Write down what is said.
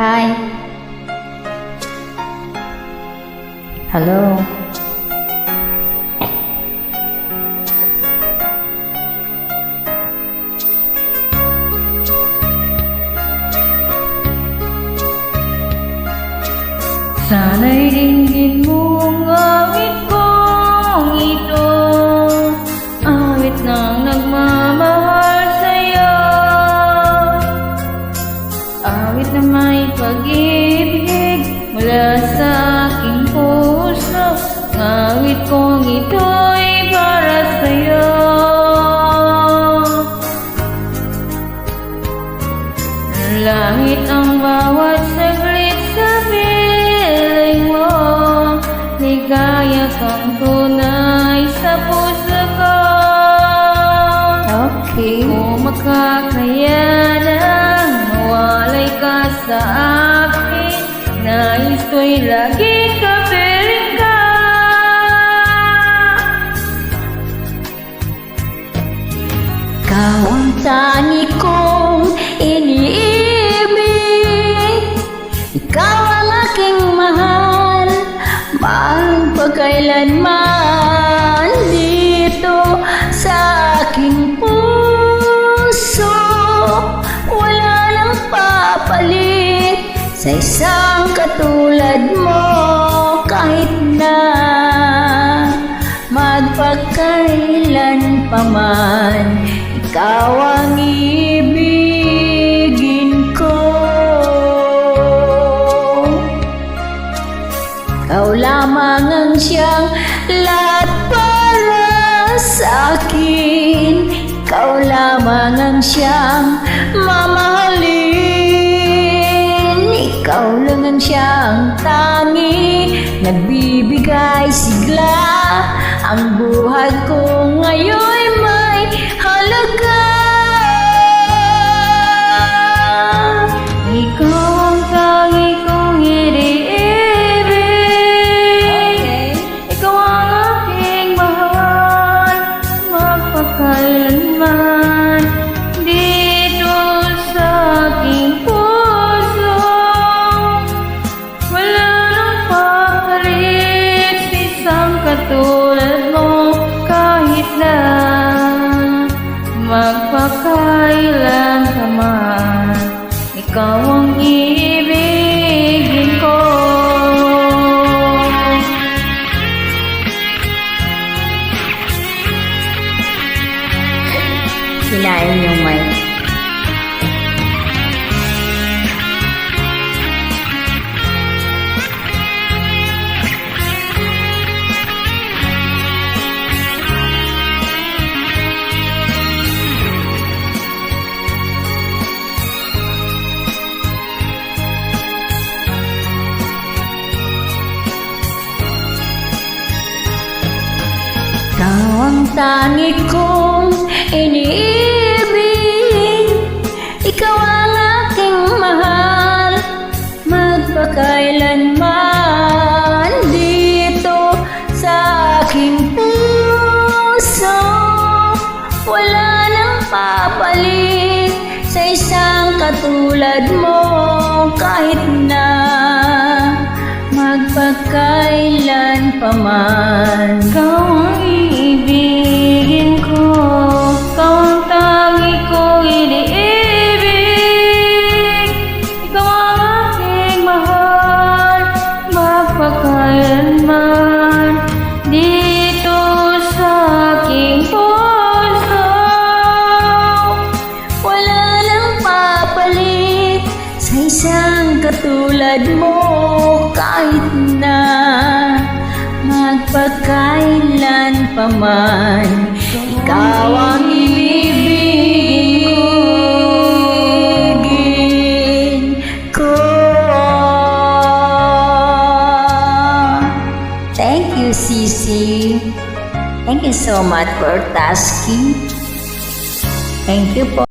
Hi. Hello. Xa nơi đình nhìn mua ngơ biết có nghi tôi may pag-ibig mula sa aking puso. Awit kong ito'y para sa'yo. Langit ang bawat saglit sa piling mo. Ligaya kang tunay sa puso ko. Okay. Kung sa akin Nais ko'y laging kapiling ka. Ikaw ang tani kong iniibig Ikaw ang aking mahal. Magpakailanman sa isang katulad mo kahit na magpakailan pa man ikaw ang ibigin ko. Ikaw lamang ang siyang lahat para sa akin. Ikaw lamang ang siyang mamahalin Ikaw lang ang siyang tangi. Nagbibigay sigla Ang buhay ko ngayon Kahit na magpakailan ka man Ikaw ang ibigin ko Kinain yung mic. Ikaw ang tangi kong iniibig Ikaw ang aking mahal. Magpakailanman dito sa aking puso Wala nang papalit sa isang katulad mo Kahit na magpakailan pa man. Ikaw ang iibigin ko. Ikaw ang tangi kong iniibig. Ikaw ang aking mahal. Magpakailanman Dito sa aking puso. Wala nang papalit sa isang katulad mo magpakailan pa man ikaw ang ibigin ko Thank you, Sisi. Thank you so much for tasking. Thank you po.